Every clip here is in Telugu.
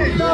బీసీల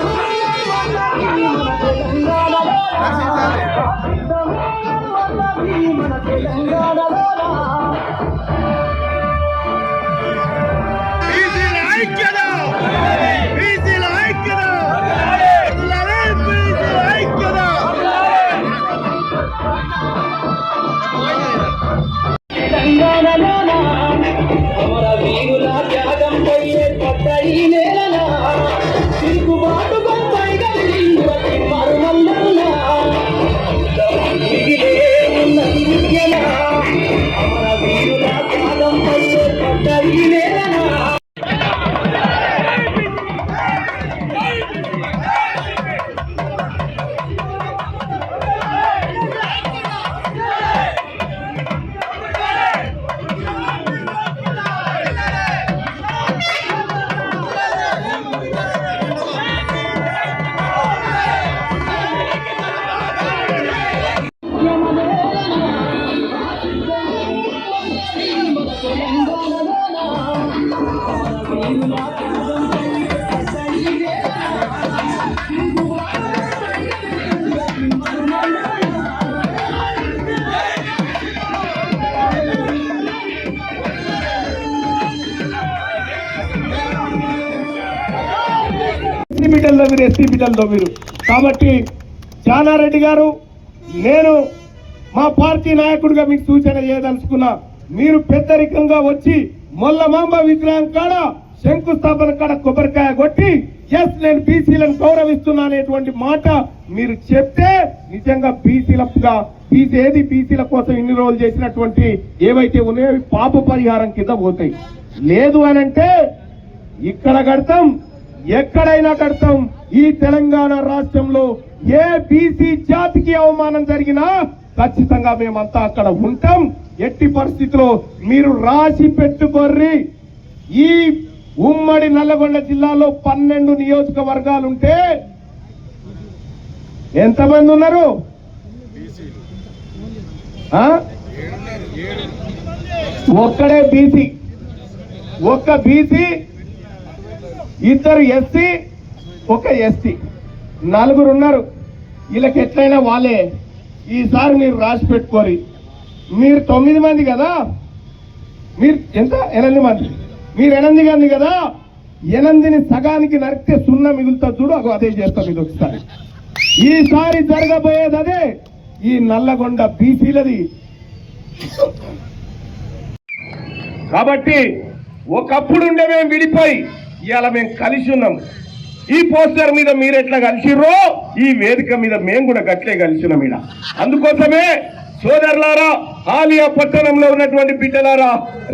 బిడ్డల్లో మీరు ఎస్సీ బిడ్డల్లో మీరు. కాబట్టి జానారెడ్డి గారు నేను మా పార్టీ నాయకుడిగా మీకు సూచన చేయదలుచుకున్నా. మీరు పెద్దరికంగా వచ్చి మొల్లమాంబ విగ్రహం కాడ శంకుస్థాపన కాడ కొబ్బరికాయ కొట్టి ఎస్ నేను బీసీలను గౌరవిస్తున్నా అనేటువంటి మాట మీరు చెప్తే నిజంగా బీసీలగా బీసీ ఏది బీసీల కోసం ఇన్ని రోజులు చేసినటువంటి ఏవైతే ఉన్నాయో అవి పాప పరిహారం కింద పోతాయి. లేదు అని అంటే ఇక్కడ కడతాం ఎక్కడైనా కడతాం. ఈ తెలంగాణ రాష్ట్రంలో ఏ బీసీ జాతికి అవమానం జరిగినా ఖచ్చితంగా మేమంతా అక్కడ ఉంటాం. ఎట్టి పరిస్థితిలో మీరు రాసి పెట్టుకోర్రి. ఈ ఉమ్మడి నల్లగొండ జిల్లాలో పన్నెండు నియోజకవర్గాలు ఉంటే ఎంతమంది ఉన్నారు? ఒక్కడే బీసీ. ఒక్క బీసీ ఇద్దరు ఎస్సీ ఒక ఎస్టీ. నలుగురు ఉన్నారు వీళ్ళకి ఎట్లయినా వాళ్ళే. ఈసారి మీరు రాసి పెట్టుకోరి మీరు తొమ్మిది మంది కదా? మీరు ఎంత? ఎనిమిది మంది. మీరు ఎనిమిది మంది కదా? ఎనిమిదిని సగానికి నరికితే సున్నా మిగులుతా చూడు అదే చేస్తాం ఇది ఒకసారి. ఈసారి జరగబోయేది అదే. ఈ నల్లగొండ బీసీలది. కాబట్టి ఒకప్పుడు ఉండే మేము విడిపోయి ఇవాళ మేము కలిసి ఉన్నాం. ఈ పోస్టర్ మీద మీరు ఎట్లా కలిసిర్రో ఈ వేదిక మీద మేము కూడా గట్లే కలిసినాం ఇలా అందుకోసమే సోదరులారా ఆలియా పట్టణంలో ఉన్నటువంటి బిడ్డలారా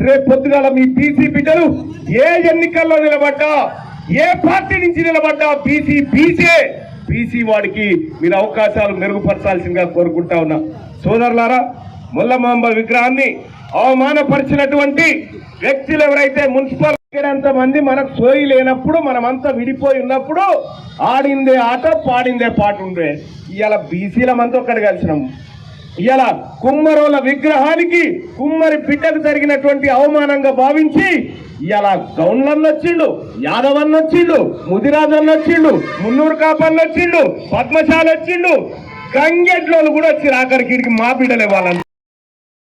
రేపు పొద్దుగాల మీ బీసీ బిడ్డలు ఏ ఎన్నికల్లో నిలబడ్డా ఏ పార్టీ నుంచి నిలబడ్డా బీసీ బీసీ బీసీ వాడికి మీరు అవకాశాలు మెరుగుపరచాల్సిందిగా కోరుకుంటా ఉన్నా. సోదరులారా ముల్లమాంబ విగ్రహాన్ని అవమానపరిచినటువంటి వ్యక్తులు ఎవరైతే మున్సిపల్ మంది మనకు సోయి లేనప్పుడు మనమంతా విడిపోయి ఉన్నప్పుడు ఆడిందే ఆట పాడిందే పాట ఉండే ఇవాళ బీసీలమంతా ఒక్కడి కలిసినాము ఇవాళ కుమ్మరోల విగ్రహానికి కుమ్మరి బిడ్డకు జరిగినటువంటి అవమానంగా భావించి ఇలా గౌన్లన్న వచ్చిండు యాదవ్ వచ్చిండు ముదిరాజ్ అన్న వచ్చిండు మున్నూరు కాపన్న వచ్చిండు పద్మశాల వచ్చిండు గంగెడ్లోలు కూడా వచ్చి ఆఖరికి మా బిడ్డలే వాళ్ళని